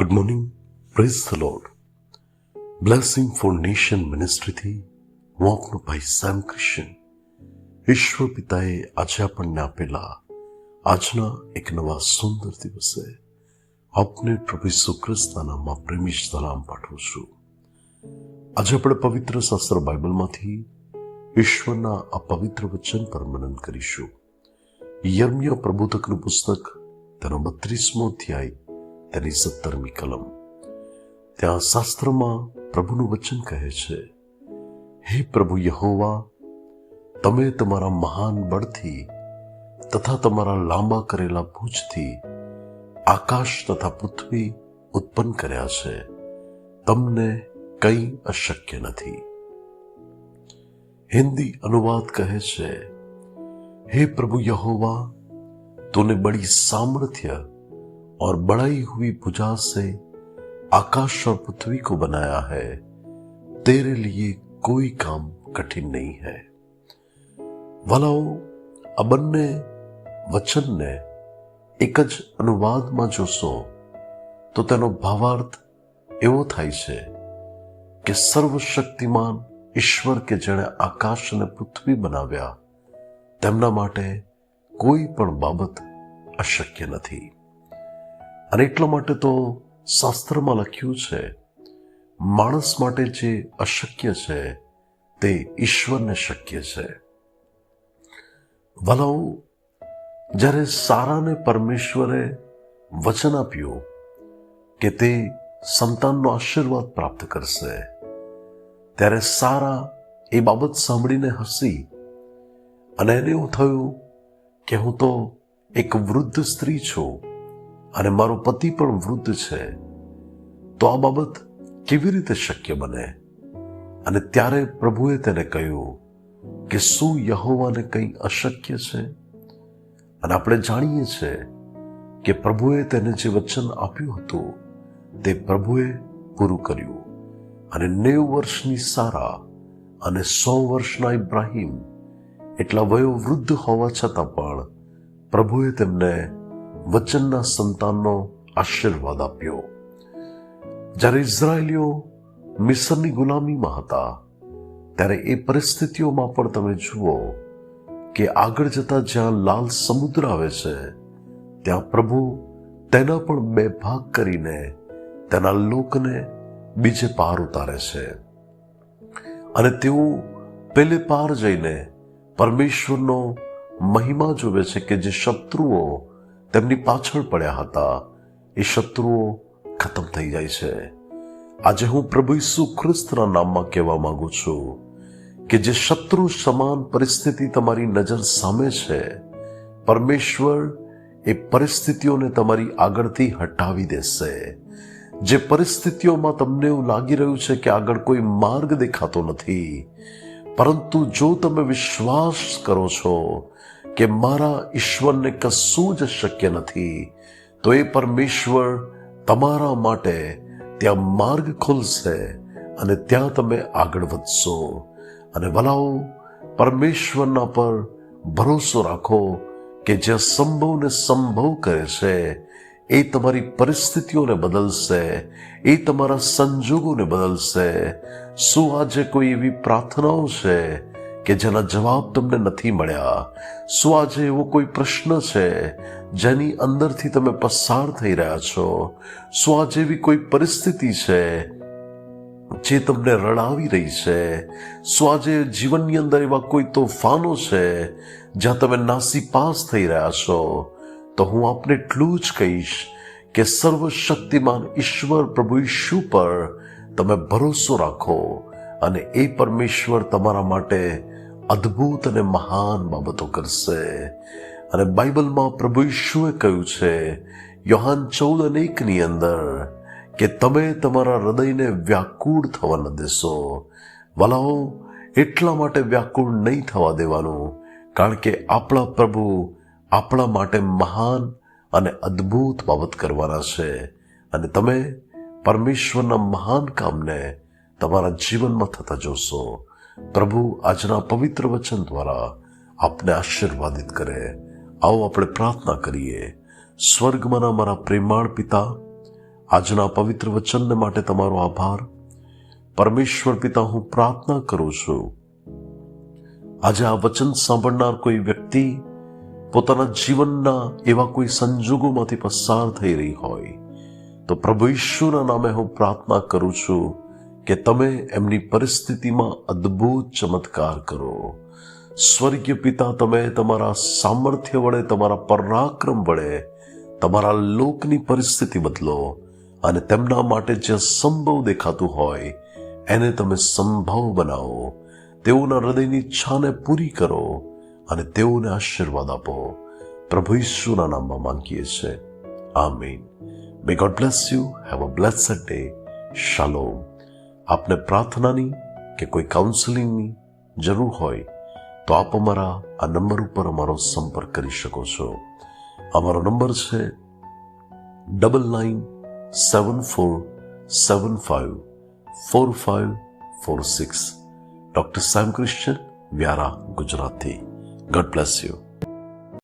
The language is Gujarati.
Good morning praise the Lord blessing for nation મિનિસ્ટ્રીથી હું આપનો ભાઈ સેમ ક્રિશ્ચન ઈશ્વર પિતાએ આજે આપણને આપેલા આજના એક નવા સુંદર દિવસે આપને પ્રભુ ઈસુ ખ્રિસ્તના નામમાં પ્રેમી સલામ પાઠવું છું આજે આપણે પવિત્ર શાસ્ત્ર બાઇબલમાંથી ઈશ્વરના આ પવિત્ર વચન પર મનન કરીશું યર્મ્ય પ્રબોધકનું પુસ્તક તેનો બત્રીસમો અધ્યાય તેની સત્તરમી કલમ. ત્યાં શાસ્ત્રમાં પ્રભુનું વચન કહે છે, હે પ્રભુ યહોવા, તમે તમારા મહાન બળથી તથા તમારા લાંબા કરેલા ભૂજથી આકાશ તથા પૃથ્વી ઉત્પન્ન કર્યા છે. તમને કંઈ અશક્ય નથી. હિન્દી અનુવાદ કહે છે, હે પ્રભુ યહોવા, તોને બળી સામર્થ્ય और बढ़ाई हुई भुजा से आकाश और पृथ्वी को बनाया है तेरे लिए कोई काम कठिन नहीं है વલાઓ આ બંને વચનને એક જ અનુવાદમાં જોશો તો તેનો ભાવાર્થ એવો થાય છે કે સર્વશક્તિમાન ઈશ્વર કે જેણે આકાશ અને પૃથ્વી બનાવ્યા તેમના માટે કોઈ પણ બાબત અશક્ય નથી અને એટલા માટે તો શાસ્ત્રમાં લખ્યું છે, માણસ માટે જે અશક્ય છે, તે ઈશ્વરને શક્ય છે. વલાઓ જ્યારે સારાને પરમેશ્વરે વચન આપ્યું કે તે સંતાનનો આશીર્વાદ પ્રાપ્ત કરશે, ત્યારે સારા એ બાબત સાંભળીને હસી અને એને એવું થયું કે હું તો એક વૃદ્ધ સ્ત્રી છું. અને મારો પતિ પણ વૃદ્ધ છે, તો આ બાબત કેવી રીતે શક્ય બને? અને ત્યારે પ્રભુએ તેને કહ્યું કે શું યહોવાને કંઈ અશક્ય છે? અને આપણે જાણીએ છીએ કે પ્રભુએ તેને જે વચન આપ્યું હતું, તે પ્રભુએ પૂરું કર્યું. અને નેવ વર્ષની સારા અને સો વર્ષના ઇબ્રાહિમ એટલા વયોવૃદ્ધ હોવા છતાં પણ પ્રભુએ તેમને વચનના સંતાનનો આશીર્વાદ આપ્યો. જ્યારે ઇઝરાયેલીઓ મિસરની ગુલામીમાં હતા, ત્યારે એ પરિસ્થિતિઓમાં પણ તમે જુઓ કે આગળ જતા જ્યાં લાલ સમુદ્ર આવે છે, ત્યાં પ્રભુ તેના પણ બે ભાગ કરીને તેના લોકને બીજે પાર ઉતારે છે. અને તેઓ પેલે પાર જઈને પરમેશ્વરનો મહિમા જોવે છે કે જે શત્રુઓ તેમની પાછળ પડ્યા હતા. એ શત્રુઓ ખતમ થઈ જાય છે. આજે હું પ્રભુ ઈસુ ખ્રિસ્તના નામમાં કહેવા માંગુ છું કે જે શત્રુ સમાન પરિસ્થિતિ તમારી નજર સામે છે, પરમેશ્વર એ પરિસ્થિતિઓને તમારી આગળથી હટાવી દેશે. જે પરિસ્થિતિઓમાં તમને એવું લાગી રહ્યું છે કે આગળ કોઈ માર્ગ દેખાતો નથી, પરંતુ જો તમે વિશ્વાસ કરો છો કે મારા ઈશ્વરને કશું જ શક્ય નથી, તો એ પરમેશ્વર તમારા માટે ત્યાં માર્ગ ખુલશે અને ત્યાં તમે આગળ વધશો. અને વલાઓ, પરમેશ્વરના પર ભરોસો રાખો કે જે સંભવને સંભવ કરે છે, એ તમારી પરિસ્થિતિઓને બદલશે, એ તમારા સંજોગોને બદલશે. શું આજે કોઈ એવી પ્રાર્થનાઓ છે કે જેના જવાબ તમને નથી મળ્યા. શું આજે એવો કોઈ પ્રશ્ન છે જેની અંદરથી તમે પસાર થઈ રહ્યા છો? શું આજે એવી કોઈ પરિસ્થિતિ છે જે તમને રડાવી રહી છે? શું આજે જીવનની અંદર એવા કોઈ તોફાનો છે જ્યાં તમે નાસી પાસ થઈ રહ્યા છો? તો હું આપને એટલું જ કહીશ કે સર્વશક્તિમાન ઈશ્વર પ્રભુ ઈશુ પર તમે ભરોસો રાખો. અને એ પરમેશ્વર તમારા માટે અદ્ભુત અને મહાન બાબતો કરશે. અને બાઇબલમાં પ્રભુ ઈશુએ કહ્યું છે, યોહાન ચૌદ અને એકની અંદર કે તમે તમારા હૃદયને વ્યાકુળ થવા ન દેશો. વલાઓ, એટલા માટે વ્યાકુળ નહીં થવા દેવાનું, કારણ કે આપણા પ્રભુ આપણા માટે મહાન અને અદ્ભુત બાબત કરવાના છે. અને તમે પરમેશ્વરના મહાન કામને તમારા જીવનમાં થતા જોશો. પ્રભુ આજના પવિત્ર વચન દ્વારા આપને આશીર્વાદિત કરે. આવો આપણે પ્રાર્થના કરીએ. સ્વર્ગમાંના મારા પ્રેમાળ પિતા, આજના પવિત્ર વચનને માટે તમારો આભાર. પરમેશ્વર પિતા, હું પ્રાર્થના કરું છું. આજે આ વચન સાંભળનાર કોઈ વ્યક્તિ પોતાના જીવનના એવા કોઈ સંજોગોમાંથી પસાર થઈ રહી હોય, તો પ્રભુ ઈશ્વરના નામે હું પ્રાર્થના કરું છું. કે તમે એમની પરિસ્થિતિમાં અદ્ભુત ચમત્કાર કરો. સ્વર્ગીય પિતા, તમે તમારા સામર્થ્ય વડે, તમારા પરાક્રમ વડે, તમારા લોકની પરિસ્થિતિ બદલો અને તેમના માટે જે સંભવ દેખાતું હોય, એને તમે સંભવ બનાવો. તેઓના હૃદયની ઈચ્છાને પૂરી કરો અને તેઓને આશીર્વાદ આપો. પ્રભુ ઈસુના નામમાં માંગીએ છીએ. આમીન. May God bless you have a blessed day શાલોમ આપને પ્રાર્થનાની કે કોઈ કાઉન્સેલિંગની જરૂર હોય, તો આપ અમારા આ નંબર ઉપર અમારો સંપર્ક કરી શકો છો. અમારો નંબર છે double nine seven four seven five four five four six doctor Sam Christian Vyara ગુજરાતથી ગોડ બ્લેસ યુ